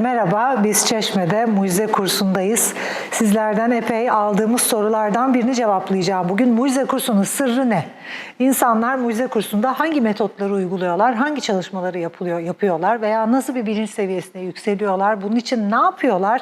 merhaba. Biz Çeşme'de mucize kursundayız. Sizlerden epey aldığımız sorulardan birini cevaplayacağım. Bugün mucize kursunun sırrı ne? İnsanlar mucize kursunda hangi metotları uyguluyorlar, hangi çalışmaları yapılıyor, yapıyorlar veya nasıl bir bilinç seviyesine yükseliyorlar? Bunun için ne yapıyorlar?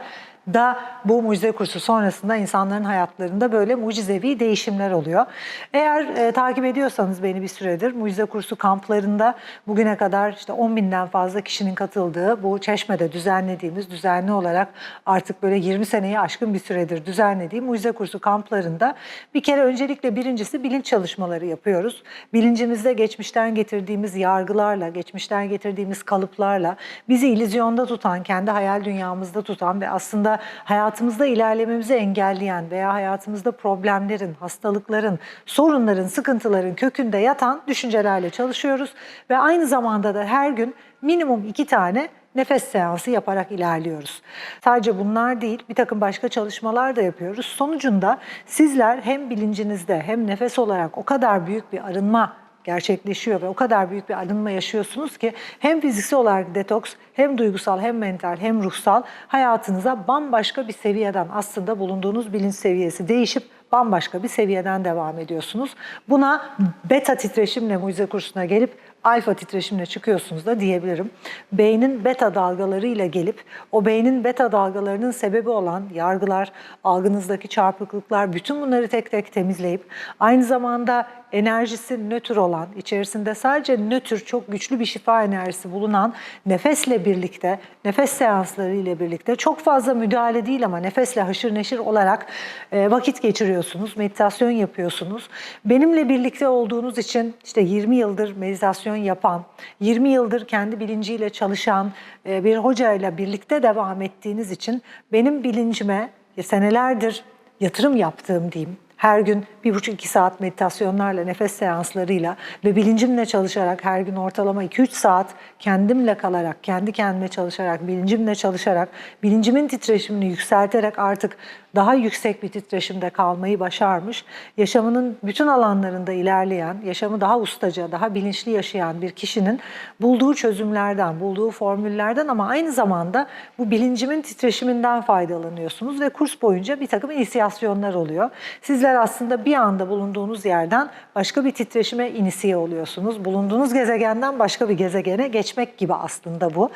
Da bu mucize kursu sonrasında insanların hayatlarında böyle mucizevi değişimler oluyor. Eğer e, takip ediyorsanız beni bir süredir mucize kursu kamplarında bugüne kadar işte 10 binden fazla kişinin katıldığı bu Çeşme'de düzenlediğimiz düzenli olarak artık böyle 20 seneyi aşkın bir süredir düzenlediğim mucize kursu kamplarında bir kere öncelikle birincisi bilinç çalışmaları yapıyoruz. Bilincimizde geçmişten getirdiğimiz yargılarla, geçmişten getirdiğimiz kalıplarla bizi illüzyonda tutan, kendi hayal dünyamızda tutan ve aslında hayatımızda ilerlememizi engelleyen veya hayatımızda problemlerin, hastalıkların, sorunların, sıkıntıların kökünde yatan düşüncelerle çalışıyoruz. Ve aynı zamanda da her gün minimum iki tane nefes seansı yaparak ilerliyoruz. Sadece bunlar değil, bir takım başka çalışmalar da yapıyoruz. Sonucunda sizler hem bilincinizde hem nefes olarak o kadar büyük bir arınma gerçekleşiyor ve o kadar büyük bir arınma yaşıyorsunuz ki hem fiziksel olarak detoks hem duygusal hem mental hem ruhsal hayatınıza bambaşka bir seviyeden aslında bulunduğunuz bilinç seviyesi değişip bambaşka bir seviyeden devam ediyorsunuz. Buna beta titreşimle mucize kursuna gelip alfa titreşimle çıkıyorsunuz da diyebilirim. Beynin beta dalgalarıyla gelip o beynin beta dalgalarının sebebi olan yargılar, algınızdaki çarpıklıklar bütün bunları tek tek temizleyip aynı zamanda enerjisi nötr olan, içerisinde sadece nötr çok güçlü bir şifa enerjisi bulunan nefesle birlikte, nefes seansları ile birlikte çok fazla müdahale değil ama nefesle haşır neşir olarak e, vakit geçiriyorsunuz, meditasyon yapıyorsunuz. Benimle birlikte olduğunuz için işte 20 yıldır meditasyon yapan, 20 yıldır kendi bilinciyle çalışan e, bir hocayla birlikte devam ettiğiniz için benim bilincime senelerdir yatırım yaptığım diyeyim her gün bir buçuk iki saat meditasyonlarla, nefes seanslarıyla ve bilincimle çalışarak her gün ortalama 2-3 saat kendimle kalarak, kendi kendime çalışarak, bilincimle çalışarak, bilincimin titreşimini yükselterek artık daha yüksek bir titreşimde kalmayı başarmış, yaşamının bütün alanlarında ilerleyen, yaşamı daha ustaca, daha bilinçli yaşayan bir kişinin bulduğu çözümlerden, bulduğu formüllerden ama aynı zamanda bu bilincimin titreşiminden faydalanıyorsunuz ve kurs boyunca bir takım inisiyasyonlar oluyor. Sizler aslında bir anda bulunduğunuz yerden başka bir titreşime inisiye oluyorsunuz. Bulunduğunuz gezegenden başka bir gezegene geçmek gibi aslında bu.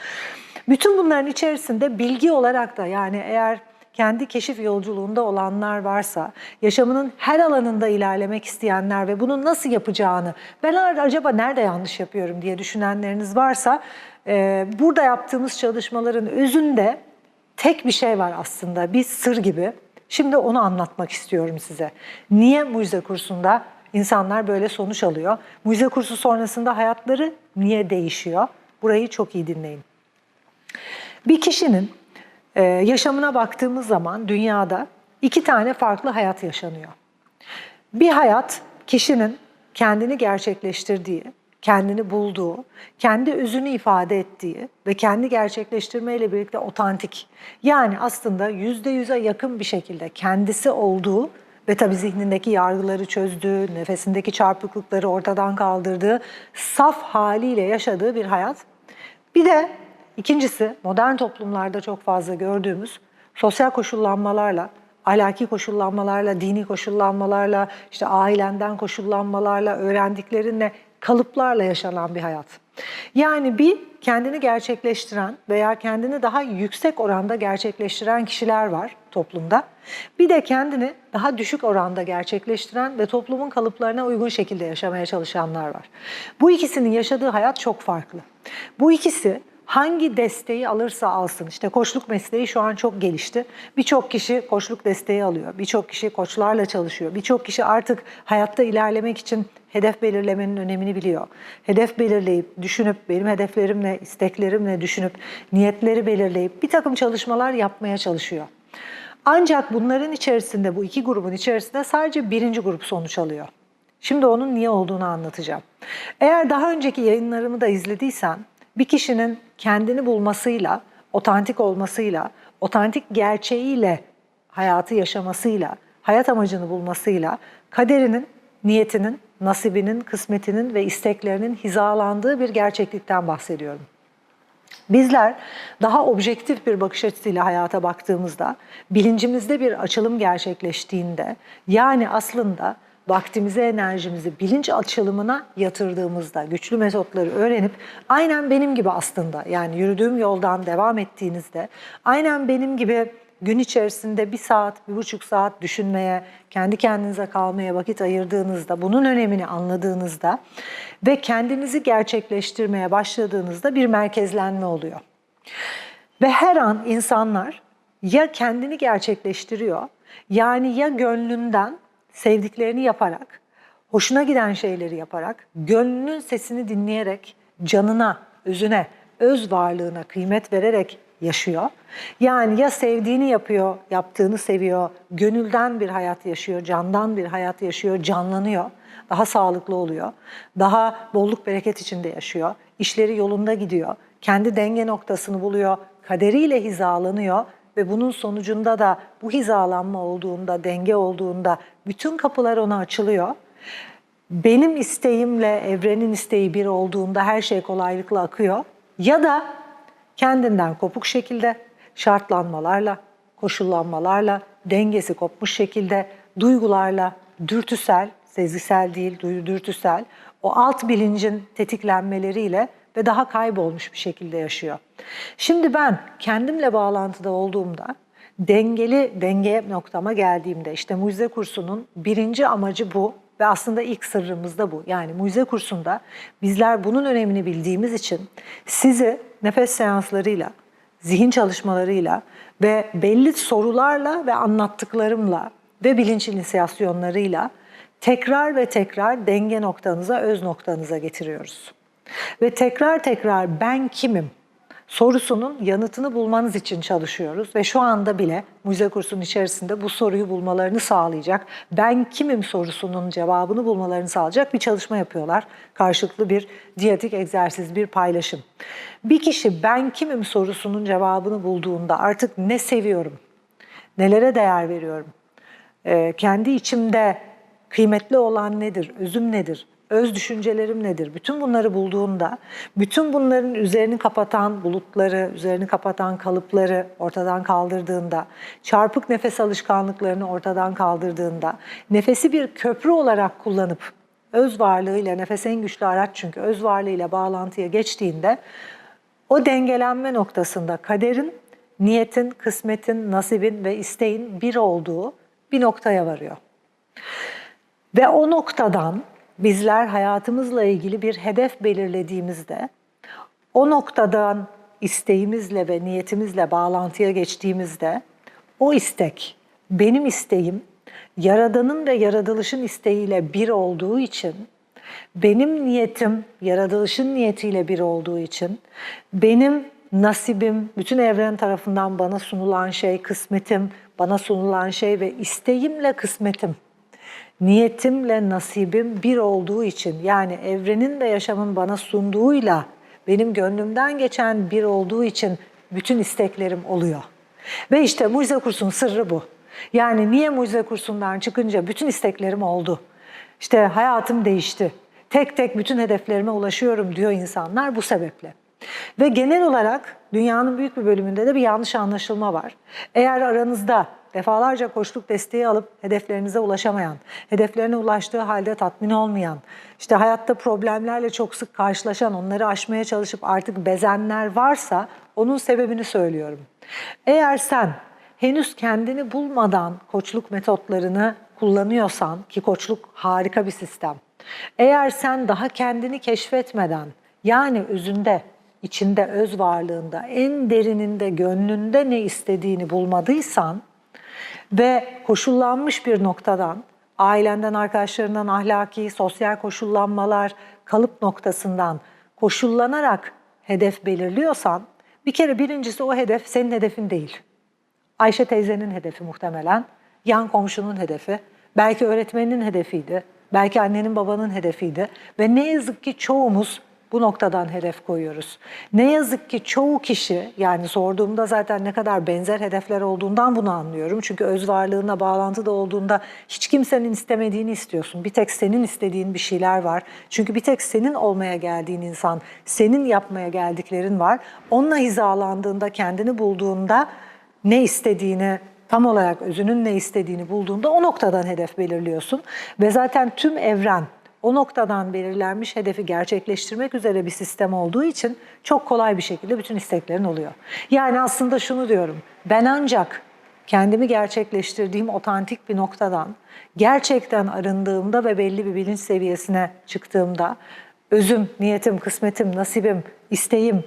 Bütün bunların içerisinde bilgi olarak da yani eğer kendi keşif yolculuğunda olanlar varsa, yaşamının her alanında ilerlemek isteyenler ve bunu nasıl yapacağını, ben acaba nerede yanlış yapıyorum diye düşünenleriniz varsa, e, burada yaptığımız çalışmaların özünde tek bir şey var aslında, bir sır gibi. Şimdi onu anlatmak istiyorum size. Niye mucize kursunda insanlar böyle sonuç alıyor? Mucize kursu sonrasında hayatları niye değişiyor? Burayı çok iyi dinleyin. Bir kişinin ee, yaşamına baktığımız zaman dünyada iki tane farklı hayat yaşanıyor. Bir hayat kişinin kendini gerçekleştirdiği, kendini bulduğu, kendi özünü ifade ettiği ve kendi gerçekleştirmeyle birlikte otantik. Yani aslında yüzde yüze yakın bir şekilde kendisi olduğu ve tabii zihnindeki yargıları çözdüğü, nefesindeki çarpıklıkları ortadan kaldırdığı, saf haliyle yaşadığı bir hayat. Bir de İkincisi modern toplumlarda çok fazla gördüğümüz sosyal koşullanmalarla, ahlaki koşullanmalarla, dini koşullanmalarla, işte ailenden koşullanmalarla, öğrendiklerinle, kalıplarla yaşanan bir hayat. Yani bir kendini gerçekleştiren veya kendini daha yüksek oranda gerçekleştiren kişiler var toplumda. Bir de kendini daha düşük oranda gerçekleştiren ve toplumun kalıplarına uygun şekilde yaşamaya çalışanlar var. Bu ikisinin yaşadığı hayat çok farklı. Bu ikisi hangi desteği alırsa alsın. İşte koçluk mesleği şu an çok gelişti. Birçok kişi koçluk desteği alıyor. Birçok kişi koçlarla çalışıyor. Birçok kişi artık hayatta ilerlemek için hedef belirlemenin önemini biliyor. Hedef belirleyip, düşünüp, benim hedeflerimle, isteklerimle düşünüp, niyetleri belirleyip bir takım çalışmalar yapmaya çalışıyor. Ancak bunların içerisinde, bu iki grubun içerisinde sadece birinci grup sonuç alıyor. Şimdi onun niye olduğunu anlatacağım. Eğer daha önceki yayınlarımı da izlediysen, bir kişinin kendini bulmasıyla, otantik olmasıyla, otantik gerçeğiyle hayatı yaşamasıyla, hayat amacını bulmasıyla, kaderinin, niyetinin, nasibinin, kısmetinin ve isteklerinin hizalandığı bir gerçeklikten bahsediyorum. Bizler daha objektif bir bakış açısıyla hayata baktığımızda, bilincimizde bir açılım gerçekleştiğinde, yani aslında vaktimizi, enerjimizi bilinç açılımına yatırdığımızda, güçlü metotları öğrenip aynen benim gibi aslında yani yürüdüğüm yoldan devam ettiğinizde, aynen benim gibi gün içerisinde bir saat, bir buçuk saat düşünmeye, kendi kendinize kalmaya vakit ayırdığınızda, bunun önemini anladığınızda ve kendinizi gerçekleştirmeye başladığınızda bir merkezlenme oluyor. Ve her an insanlar ya kendini gerçekleştiriyor, yani ya gönlünden sevdiklerini yaparak, hoşuna giden şeyleri yaparak, gönlünün sesini dinleyerek, canına, özüne, öz varlığına kıymet vererek yaşıyor. Yani ya sevdiğini yapıyor, yaptığını seviyor, gönülden bir hayat yaşıyor, candan bir hayat yaşıyor, canlanıyor. Daha sağlıklı oluyor. Daha bolluk bereket içinde yaşıyor. İşleri yolunda gidiyor. Kendi denge noktasını buluyor. Kaderiyle hizalanıyor ve bunun sonucunda da bu hizalanma olduğunda, denge olduğunda bütün kapılar ona açılıyor. Benim isteğimle evrenin isteği bir olduğunda her şey kolaylıkla akıyor. Ya da kendinden kopuk şekilde, şartlanmalarla, koşullanmalarla, dengesi kopmuş şekilde, duygularla, dürtüsel, sezgisel değil, dürtüsel, o alt bilincin tetiklenmeleriyle ve daha kaybolmuş bir şekilde yaşıyor. Şimdi ben kendimle bağlantıda olduğumda, dengeli denge noktama geldiğimde, işte mucize kursunun birinci amacı bu ve aslında ilk sırrımız da bu. Yani mucize kursunda bizler bunun önemini bildiğimiz için sizi nefes seanslarıyla, zihin çalışmalarıyla ve belli sorularla ve anlattıklarımla ve bilinç inisiyasyonlarıyla tekrar ve tekrar denge noktanıza, öz noktanıza getiriyoruz. Ve tekrar tekrar ben kimim sorusunun yanıtını bulmanız için çalışıyoruz ve şu anda bile müze kursunun içerisinde bu soruyu bulmalarını sağlayacak, ben kimim sorusunun cevabını bulmalarını sağlayacak bir çalışma yapıyorlar. Karşılıklı bir diyatik egzersiz, bir paylaşım. Bir kişi ben kimim sorusunun cevabını bulduğunda artık ne seviyorum, nelere değer veriyorum, kendi içimde kıymetli olan nedir, özüm nedir, öz düşüncelerim nedir? Bütün bunları bulduğunda, bütün bunların üzerini kapatan bulutları, üzerini kapatan kalıpları ortadan kaldırdığında, çarpık nefes alışkanlıklarını ortadan kaldırdığında, nefesi bir köprü olarak kullanıp öz varlığıyla, nefes en güçlü araç çünkü öz varlığıyla bağlantıya geçtiğinde o dengelenme noktasında kaderin, niyetin, kısmetin, nasibin ve isteğin bir olduğu bir noktaya varıyor. Ve o noktadan bizler hayatımızla ilgili bir hedef belirlediğimizde o noktadan isteğimizle ve niyetimizle bağlantıya geçtiğimizde o istek, benim isteğim Yaradan'ın ve yaratılışın isteğiyle bir olduğu için, benim niyetim yaratılışın niyetiyle bir olduğu için, benim nasibim, bütün evren tarafından bana sunulan şey, kısmetim, bana sunulan şey ve isteğimle kısmetim niyetimle nasibim bir olduğu için yani evrenin de yaşamın bana sunduğuyla benim gönlümden geçen bir olduğu için bütün isteklerim oluyor. Ve işte mucize kursunun sırrı bu. Yani niye mucize kursundan çıkınca bütün isteklerim oldu. İşte hayatım değişti. Tek tek bütün hedeflerime ulaşıyorum diyor insanlar bu sebeple. Ve genel olarak dünyanın büyük bir bölümünde de bir yanlış anlaşılma var. Eğer aranızda defalarca koçluk desteği alıp hedeflerinize ulaşamayan, hedeflerine ulaştığı halde tatmin olmayan, işte hayatta problemlerle çok sık karşılaşan, onları aşmaya çalışıp artık bezenler varsa onun sebebini söylüyorum. Eğer sen henüz kendini bulmadan koçluk metotlarını kullanıyorsan ki koçluk harika bir sistem. Eğer sen daha kendini keşfetmeden yani özünde, içinde, öz varlığında, en derininde, gönlünde ne istediğini bulmadıysan ve koşullanmış bir noktadan, ailenden, arkadaşlarından, ahlaki, sosyal koşullanmalar, kalıp noktasından koşullanarak hedef belirliyorsan, bir kere birincisi o hedef senin hedefin değil. Ayşe teyzenin hedefi muhtemelen, yan komşunun hedefi, belki öğretmeninin hedefiydi, belki annenin babanın hedefiydi ve ne yazık ki çoğumuz bu noktadan hedef koyuyoruz. Ne yazık ki çoğu kişi yani sorduğumda zaten ne kadar benzer hedefler olduğundan bunu anlıyorum. Çünkü öz varlığına bağlantıda olduğunda hiç kimsenin istemediğini istiyorsun. Bir tek senin istediğin bir şeyler var. Çünkü bir tek senin olmaya geldiğin insan, senin yapmaya geldiklerin var. Onunla hizalandığında, kendini bulduğunda ne istediğini tam olarak özünün ne istediğini bulduğunda o noktadan hedef belirliyorsun. Ve zaten tüm evren o noktadan belirlenmiş hedefi gerçekleştirmek üzere bir sistem olduğu için çok kolay bir şekilde bütün isteklerin oluyor. Yani aslında şunu diyorum, ben ancak kendimi gerçekleştirdiğim otantik bir noktadan gerçekten arındığımda ve belli bir bilinç seviyesine çıktığımda özüm, niyetim, kısmetim, nasibim, isteğim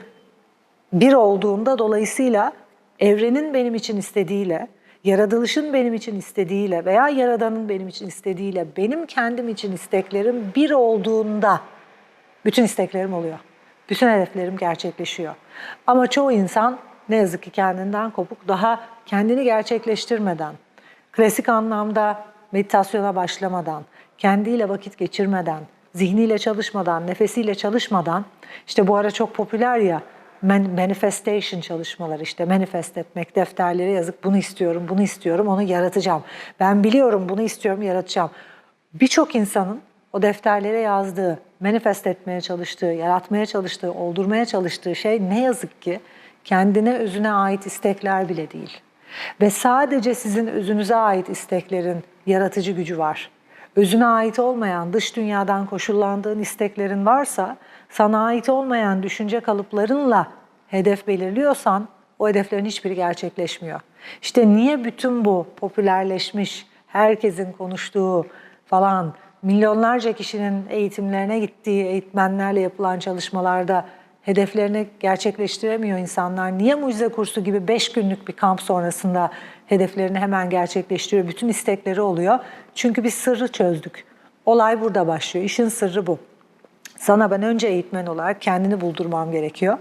bir olduğunda dolayısıyla evrenin benim için istediğiyle, yaratılışın benim için istediğiyle veya yaradanın benim için istediğiyle benim kendim için isteklerim bir olduğunda bütün isteklerim oluyor. Bütün hedeflerim gerçekleşiyor. Ama çoğu insan ne yazık ki kendinden kopuk daha kendini gerçekleştirmeden, klasik anlamda meditasyona başlamadan, kendiyle vakit geçirmeden, zihniyle çalışmadan, nefesiyle çalışmadan, işte bu ara çok popüler ya manifestation çalışmaları işte manifest etmek, defterlere yazıp bunu istiyorum, bunu istiyorum, onu yaratacağım. Ben biliyorum bunu istiyorum, yaratacağım. Birçok insanın o defterlere yazdığı, manifest etmeye çalıştığı, yaratmaya çalıştığı, oldurmaya çalıştığı şey ne yazık ki kendine özüne ait istekler bile değil. Ve sadece sizin özünüze ait isteklerin yaratıcı gücü var. Özüne ait olmayan, dış dünyadan koşullandığın isteklerin varsa, sana ait olmayan düşünce kalıplarınla hedef belirliyorsan, o hedeflerin hiçbiri gerçekleşmiyor. İşte niye bütün bu popülerleşmiş, herkesin konuştuğu falan, milyonlarca kişinin eğitimlerine gittiği eğitmenlerle yapılan çalışmalarda hedeflerini gerçekleştiremiyor insanlar. Niye mucize kursu gibi 5 günlük bir kamp sonrasında hedeflerini hemen gerçekleştiriyor, bütün istekleri oluyor? Çünkü bir sırrı çözdük. Olay burada başlıyor. İşin sırrı bu. Sana ben önce eğitmen olarak kendini buldurmam gerekiyor.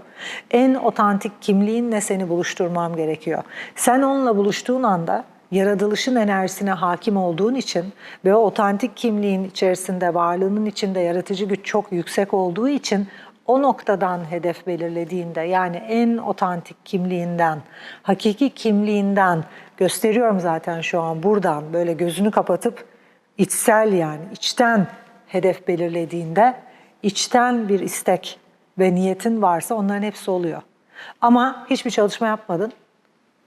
En otantik kimliğinle seni buluşturmam gerekiyor. Sen onunla buluştuğun anda yaratılışın enerjisine hakim olduğun için ve o otantik kimliğin içerisinde, varlığının içinde yaratıcı güç çok yüksek olduğu için o noktadan hedef belirlediğinde yani en otantik kimliğinden, hakiki kimliğinden gösteriyorum zaten şu an buradan böyle gözünü kapatıp içsel yani içten hedef belirlediğinde içten bir istek ve niyetin varsa onların hepsi oluyor. Ama hiçbir çalışma yapmadın.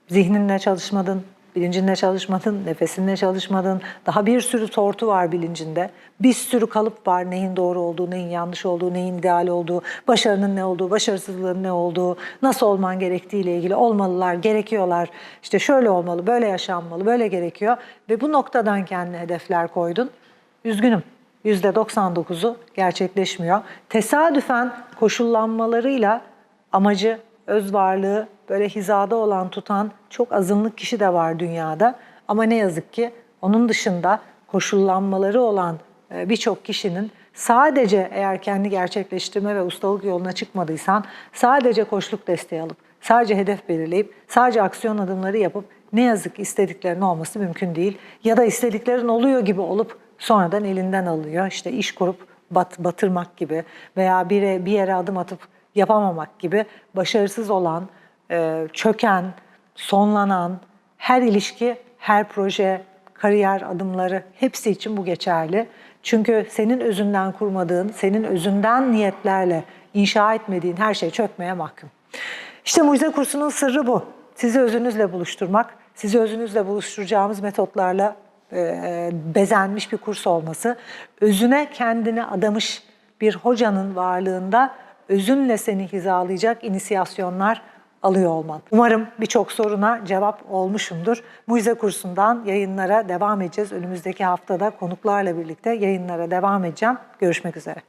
Zihninle çalışmadın, bilincinle çalışmadın, nefesinle çalışmadın. Daha bir sürü tortu var bilincinde. Bir sürü kalıp var neyin doğru olduğu, neyin yanlış olduğu, neyin ideal olduğu, başarının ne olduğu, başarısızlığın ne olduğu, nasıl olman gerektiği ile ilgili olmalılar, gerekiyorlar. İşte şöyle olmalı, böyle yaşanmalı, böyle gerekiyor. Ve bu noktadan kendine hedefler koydun. Üzgünüm. %99'u gerçekleşmiyor. Tesadüfen koşullanmalarıyla amacı, öz varlığı böyle hizada olan tutan çok azınlık kişi de var dünyada. Ama ne yazık ki onun dışında koşullanmaları olan e, birçok kişinin sadece eğer kendi gerçekleştirme ve ustalık yoluna çıkmadıysan sadece koşluk desteği alıp, sadece hedef belirleyip, sadece aksiyon adımları yapıp ne yazık istediklerinin olması mümkün değil. Ya da istediklerin oluyor gibi olup sonradan elinden alıyor. İşte iş kurup bat, batırmak gibi veya bir, bir yere adım atıp yapamamak gibi başarısız olan, e, çöken, sonlanan her ilişki, her proje, kariyer adımları hepsi için bu geçerli. Çünkü senin özünden kurmadığın, senin özünden niyetlerle inşa etmediğin her şey çökmeye mahkum. İşte mucize kursunun sırrı bu. Sizi özünüzle buluşturmak, sizi özünüzle buluşturacağımız metotlarla bezenmiş bir kurs olması, özüne kendini adamış bir hocanın varlığında özünle seni hizalayacak inisiyasyonlar alıyor olman. Umarım birçok soruna cevap olmuşumdur. Mucize kursundan yayınlara devam edeceğiz. Önümüzdeki haftada konuklarla birlikte yayınlara devam edeceğim. Görüşmek üzere.